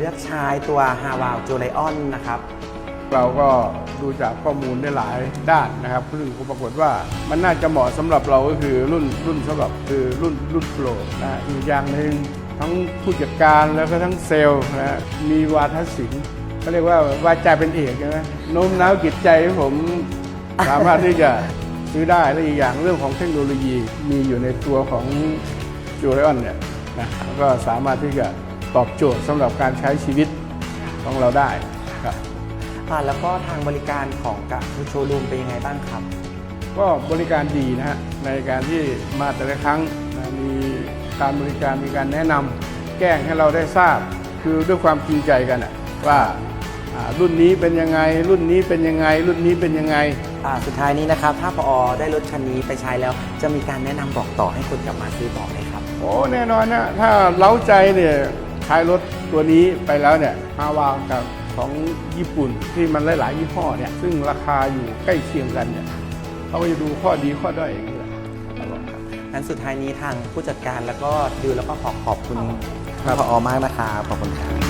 ลือกใช้ตัวฮาวาวจูไลออนนะครับ เราก็ดูจากข้อมูลได้หลายด้านนะครับซึ่งปรากฏว่ามันน่าจะเหมาะสำหรับเราก็คือรุ่นรุ่นสำหรับคือรุ่นรุ่นโปรนะอีกอย่างหนึ่งทั้งผู้จัดการแล้วก็ทั้งเซลล์นะมีวาทศิลป์เขาเรียกว่าวาจาเป็นเอกใช่ไหมโน้มน้าวจิตใจให้ผมสามารถที่จะซื้อได้และอีกอย่างเรื่องของเทคโนโลยีมีอยู่ในตัวของจูเลออนเนี่ยนะก็สามารถที่จะ ตอบโจทย์สำหรับการใช้ชีวิตของเราได้ครับ อ่าแล้วก็ทางบริการของกับโชว์รูมเป็นยังไงบ้างครับ ก็บริการดีนะฮะในการที่มาแต่ละครั้งนะมีการบริการมีการแนะนำแจ้งให้เราได้ทราบ คือด้วยความจริงใจกันอะว่าอ่ารุ่นนี้เป็นยังไง รุ่นนี้เป็นยังไง รุ่นนี้เป็นยังไง อ่าสุดท้ายนี้นะครับ ถ้าพอได้รถคันนี้ไปใช้แล้ว จะมีการแนะนำบอกต่อให้คนกลับมาซื้อบอกไหมครับ โอ้แน่นอนนะถ้าเล้าใจเนี่ย ใช้รถตัวนี้ไปแล้วเนี่ยฮาวากับของญี่ปุ่นที่มันหลาย ๆ ยี่ห้อเนี่ยซึ่งราคาอยู่ใกล้เคียงกันเนี่ยเขาก็จะดูข้อดีข้อด้อยอย่างนี้แหละครับผมครับงั้นสุดท้ายนี้ทางผู้จัดการแล้วก็ดิวแล้วก็ขอขอบคุณครับพอมากนะครับขอบคุณครับ